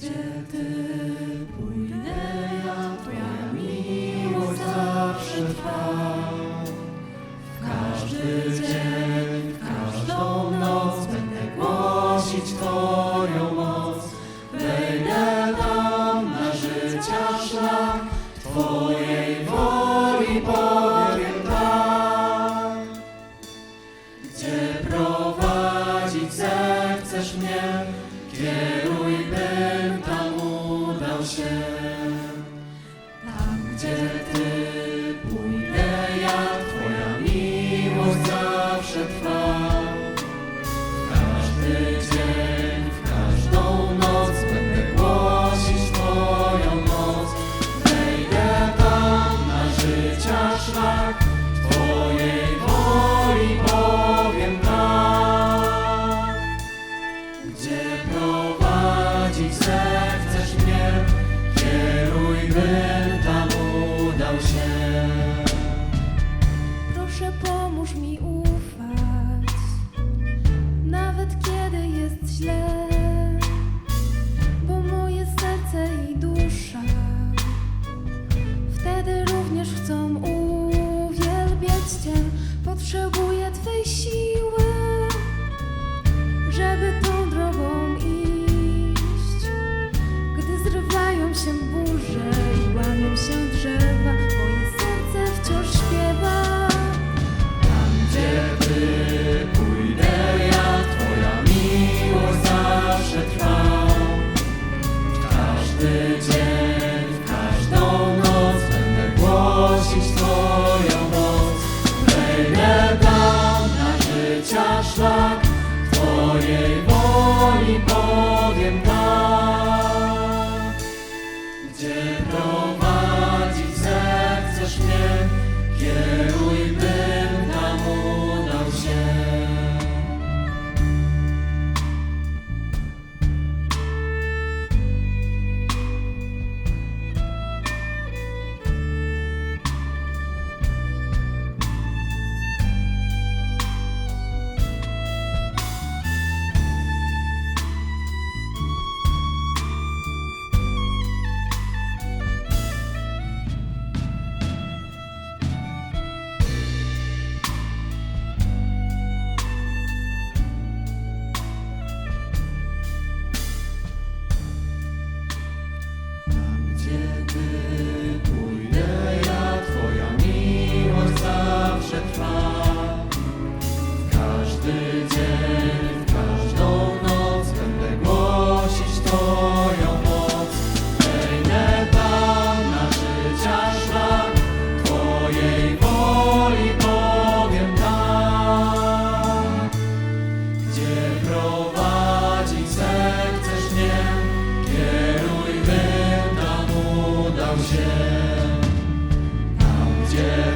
Ty pójdę ja, Twoja miłość zawsze trwa. W każdy dzień, w każdą noc będę głosić Twoją moc. Wejdę tam na życia szlak, Twojej woli powiem tak. Gdzie prowadzić zechcesz mnie, kieruj, bym tam udał się. Proszę pomóż mi ufać, nawet kiedy jest źle, bo moje serce i dusza wtedy również chcą uwielbiać Cię. Potrzebuję Twej siły, się burze i łamią się drzewa, moje serce wciąż śpiewa. Tam, gdzie Ty pójdę ja, Twoja miłość zawsze trwa. Każdy dzień, w każdą noc będę głosić Twoją moc. Wejdę tam na życia szlak, Twojej prowadzić zechcesz mnie, kieruj, bym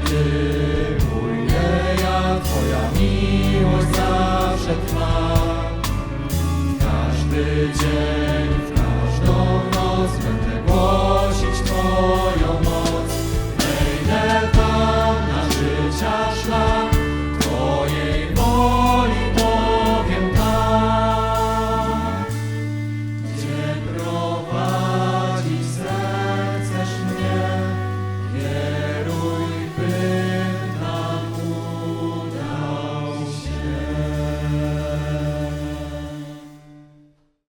Ty ja, Twoja miłość zawsze trwa. Każdy dzień, w każdą noc będę głosić